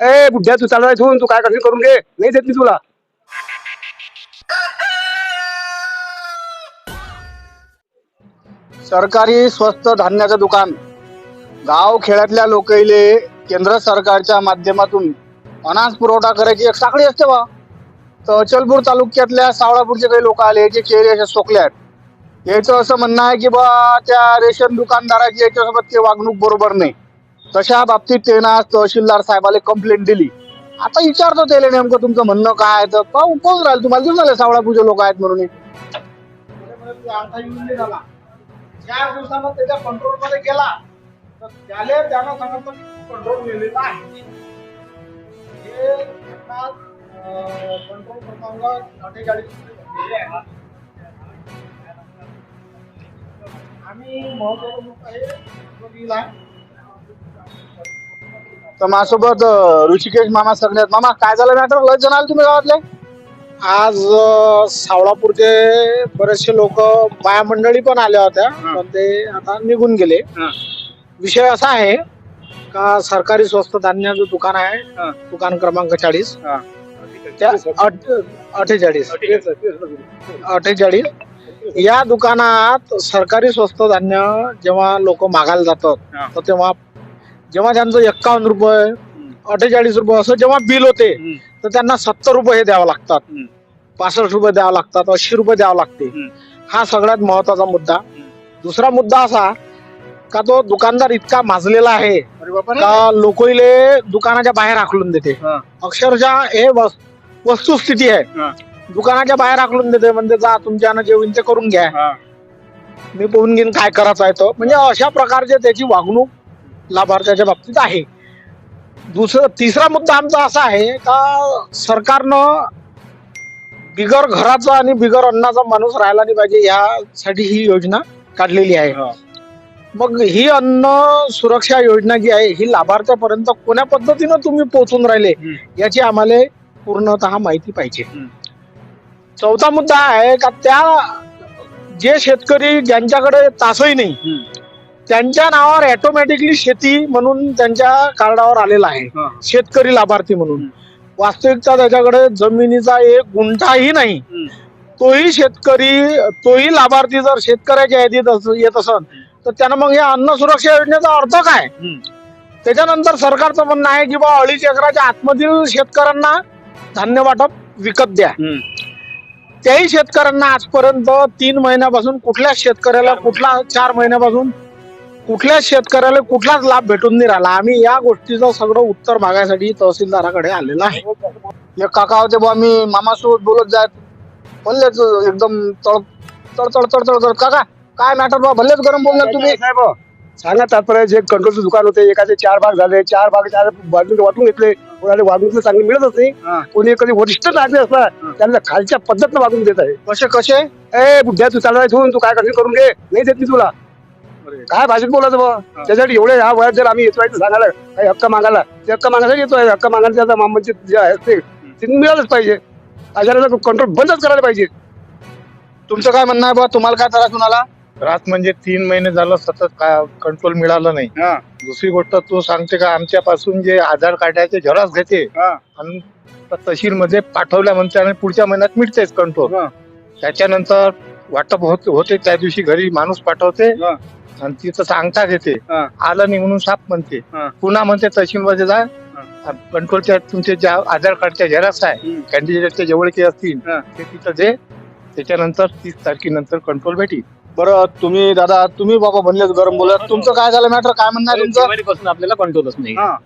ए बुड्ढ्या तू चालवाय तू तू काय कठीण करून घे? नाही देत मी तुला. सरकारी स्वस्त धान्याचं दुकान. गाव खेड्यातल्या लोकले केंद्र सरकारच्या माध्यमातून अनाज पुरवठा करायची एक साखळी असते बा. तर अचलपूर तालुक्यातल्या सावळापूरचे काही लोक आले जे चेहरे असे सोकले आहेत. याचं असं म्हणणं आहे की बा त्या रेशन दुकानदाराची याच्यासोबत ते वागणूक बरोबर नाही. तशा बाबतीत त्यांना तहसीलदार साहेबाला कंप्लेंट दिली. आता विचारतो त्याला नेमकं तुमचं म्हणणं काय आहे तर पाहू कोण राहील. तुम्हाला दिसून सावळा पूजा लोक आहेत म्हणून. चार दिवसानं त्याच्या कंट्रोलमध्ये गेला. तर त्याला त्यानं सांगितलं कंट्रोल गेलेला आहे. हे कंट्रोल अठ्ठेचाळीस आम्ही महत्त्वाचा मुद्दा आहे. तर माझ्यासोबत ऋषिकेश मामा सगळ्यात मामा काय झालं मॅटर लय जण आले तुम्ही गावातले? आज अ, सावळापूरचे बरेचसे लोक बाया मंडळी पण आल्या होत्या पण ते आता निघून गेले. विषय असा आहे का सरकारी स्वस्त धान्याचं दुकान आहे हा. दुकान क्रमांक चाळीस. त्या अठ- अठ्ठेचाळीस. अठ्ठेचाळीस. या दुकानात सरकारी स्वस्त धान्य जेव्हा लोक मागायला हा. जातात तर तेव्हा जेव्हा त्यांचं एक्कावन्न रुपये अठ्ठेचाळीस रुपये असं जेव्हा बिल होते तर त्यांना सत्तर रुपये हे द्यावं लागतात. पासष्ट रुपये द्यावं लागतात ऐंशी रुपये द्यावं लागते. हा सगळ्यात महत्त्वाचा मुद्दा दुसरा मुद्दा असा का तो दुकानदार इतका माजलेला आहे. का लोकले दुकानाच्या बाहेर हाकलून देते. अक्षरशः हे वस- वस्तुस्थिती आहे. दुकानाच्या बाहेर हाकलून देते म्हणजे जा तुमच्यानं जे होईल ते करून घ्या. मी पाहून घेईन काय करायचं आहे तो म्हणजे अशा प्रकारचे त्याची वागणूक लाभार्थ्याच्या बाबतीत आहे दुसरं तिसरा मुद्दा आमचा असा आहे का सरकारनं बिगर घराचा आणि बिगर अन्नाचा माणूस राहायला नाही पाहिजे यासाठी ही योजना काढलेली आहे. मग ही अन्न सुरक्षा योजना जी आहे ही लाभार्थ्यापर्यंत कोण्या पद्धतीनं तुम्ही पोहोचून राहिले. याची आम्हाला पूर्णतः माहिती पाहिजे. चौथा मुद्दा आहे का त्या जे शेतकरी ज्यांच्याकडे तासही नाही. त्यांच्या नावावर ऑटोमॅटिकली शेती म्हणून त्यांच्या कार्डावर आलेला आहे. शेतकरी लाभार्थी म्हणून. वास्तविकता त्याच्याकडे जमिनीचा एक गुंठाही नाही. तोही शेतकरी तोही लाभार्थी जर शेतकऱ्याच्या यादीत येत असन तर त्यानं मग या अन्न सुरक्षा योजनेचा अर्थ काय. त्याच्यानंतर सरकारचं म्हणणं आहे की बा अडीच एकराच्या आतमधील शेतकऱ्यांना धान्य वाटप विकत द्या. त्याही शेतकऱ्यांना आजपर्यंत तीन महिन्यापासून कुठल्याच शेतकऱ्याला कुठला चार महिन्यापासून कुठल्याच शेतकऱ्याला कुठलाच लाभ भेटून नाही राहिला. आम्ही या गोष्टीचं सगळं उत्तर मागायसाठी तहसीलदाराकडे आलेलो आहे. काका होते बुवा मी मामासोबत बोलत जात. भल्लेच एकदम तळ तड तड तड काका काय मॅटर बा भल्लेच गरम बोलणार तुम्ही. साहेब सांगा तात्पर्य जे कंट्रोलचं दुकान होते एकाचे चार भाग झाले चार भाग चार बाजूने वाटून घेतले. कोणाला वागणूक चांगली मिळतच नाही. कोणी कधी वरिष्ठ नागरिक असला. त्यांना खालच्या पद्धतीनं वागणूक देत आहे. कसे कसे? ए बुद्ध्या तू चालवाय तू तू काय करशील? करून घे. नाही देत मी तुला. काय भाषेत बोलायचं बा त्यासाठी एवढे ह्या वयात जर आम्ही येतोय सांगायला काही हक्क मागायला. ते हक्क मागायला येतोय हक्क मागायला मामाचे जे आहे ते ते मिळालंच पाहिजे. अशा कंट्रोल बंदच करायला पाहिजे. तुमचं काय म्हणणं आहे बा तुम्हाला काय त्रास होणार? त्रास म्हणजे तीन महिने झालं सतत कंट्रोल मिळालं नाही. दुसरी गोष्ट तू सांगते का आमच्यापासून जे आधार कार्डाचे झेरॉक्स घेते. आणि तहसील मध्ये पाठवल्या म्हणते आणि पुढच्या महिन्यात मिळतेच कंट्रोल. त्याच्यानंतर वाटप होत होते त्या दिवशी घरी माणूस पाठवते. आणि तिथं सांगता घेते हा. आलं नाही म्हणून साप म्हणते. हा. पुन्हा म्हणते तहसील मध्ये जा कंट्रोलच्या तुमचे ज्या आधार कार्डच्या झेरॉक्स आहे. हम्म. कॅन्डिडेटचे जेवढे काही असतील हा. ते तिथं दे. त्याच्यानंतर तीस तारखेनंतर कंट्रोल भेटी बरं तुम्ही दादा तुम्ही बाबा भल्लेच गरम बोलत. तुमचं काय झालं मॅटर काय म्हणणं आहे तुमचं? दिवाळीपासून आपल्याला कंट्रोलच नाही. हा.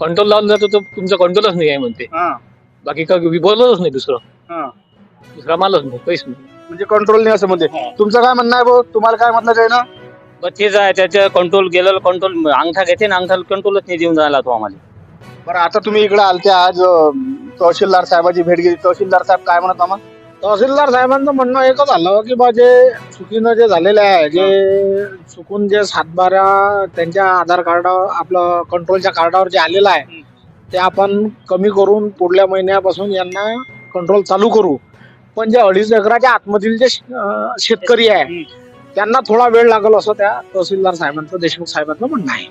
कंट्रोल लावून जातो तो तुमचा कंट्रोलच नाही आहे म्हणते. हा. बाकी काय बोलतच नाही दुसरं. हा. दुसरा मालच नाही काहीच नाही. म्हणजे कंट्रोल नाही असं मध्ये तुमचं काय म्हणणं आहे भाऊ? तुम्हाला काय म्हटलं काय ना तेच आहे त्याच्या कंट्रोल गेलेलं कंट्रोल अंगठा घेते ना अंगठा कंट्रोलच नाही देऊन जायला तो आम्हाला. बरं आता तुम्ही इकडे आलते आज अं, तहसीलदार साहेबाची भेट घेतली. तहसीलदार साहेब काय म्हणत आम्हाला? तहसीलदार साहेबांचं म्हणणं एकच झालं की बा जे चुकीनं जे झालेलं आहे जे चुकून जे सातबारा त्यांच्या आधार कार्डावर आपलं कंट्रोलच्या कार्डावर जे आलेलं आहे ते आपण कमी करून पुढल्या महिन्यापासून यांना कंट्रोल चालू करू. पण जे अडीच एकराच्या आतमधील जे श- अं, शेतकरी आहे त्यांना थोडा वेळ लागेल असं त्या तहसीलदार साहेबांचं देशमुख साहेबांचं म्हणणं आहे.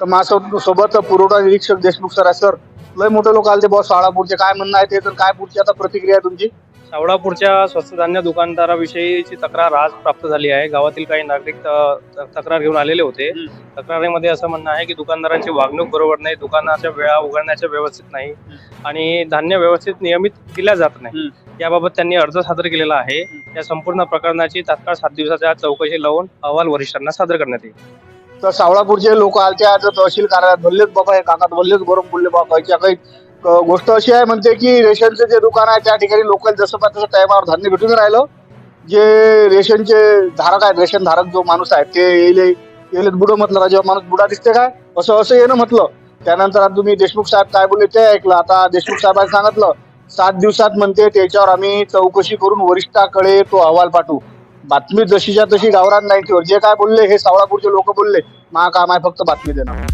तर माझं सोबत पुरवठा निरीक्षक देशमुख सर आहे सर. लय मोठे लोक आले ते बॉस साळापूरचे काय म्हणणं आहे ते तर काय पुढची आता प्रतिक्रिया आहे तुमची? सावळापूरच्या स्वस्त धान्य दुकानदाराविषयीची तक्रार आज प्राप्त झाली आहे. गावातील काही नागरिक त- तक्रार घेऊन आलेले होते. तक्रारीमध्ये असं म्हणणं आहे की दुकानदारांची वागणूक बरोबर नाही दुकानाच्या वेळा उघडण्याच्या व्यवस्थित नाही आणि धान्य व्यवस्थित नियमित दिल्या जात नाही. याबाबत त्यांनी अर्ज सादर केलेला आहे. या संपूर्ण प्रकरणाची तात्काळ सात दिवसाच्या आत चौकशी लावून अहवाल वरिष्ठांना सादर करण्यात येईल. तर सावळापूरचे लोक आलते आज तहसील कार्यालयात भल्लेच बाबा हे काका भल्लेच बरोबर बोलले बाबा काही क- गोष्ट अशी आहे म्हणते की रेशनचे जे दुकान आहे त्या ठिकाणी लोकल जसं पण तसं टायमावर धान्य भेटून राहिलं. जे रेशनचे धारक आहेत रेशन धारक जो माणूस आहे ते येले येले बुडं म्हटलं राजा माणूस बुडा दिसते काय? असं असं येणं म्हटलं. त्यानंतर आता तुम्ही देशमुख साहेब काय बोलले ते ऐकलं. आता देशमुख साहेबांनी सांगितलं सात दिवसात म्हणते त्याच्यावर आम्ही चौकशी करून वरिष्ठाकडे तो अहवाल पाठवू. बातमी जशीच्या तशी गावरान नाही जे काय बोलले हे सावळापूरचे लोक बोलले. महाकाम आहे फक्त बातमी देणं.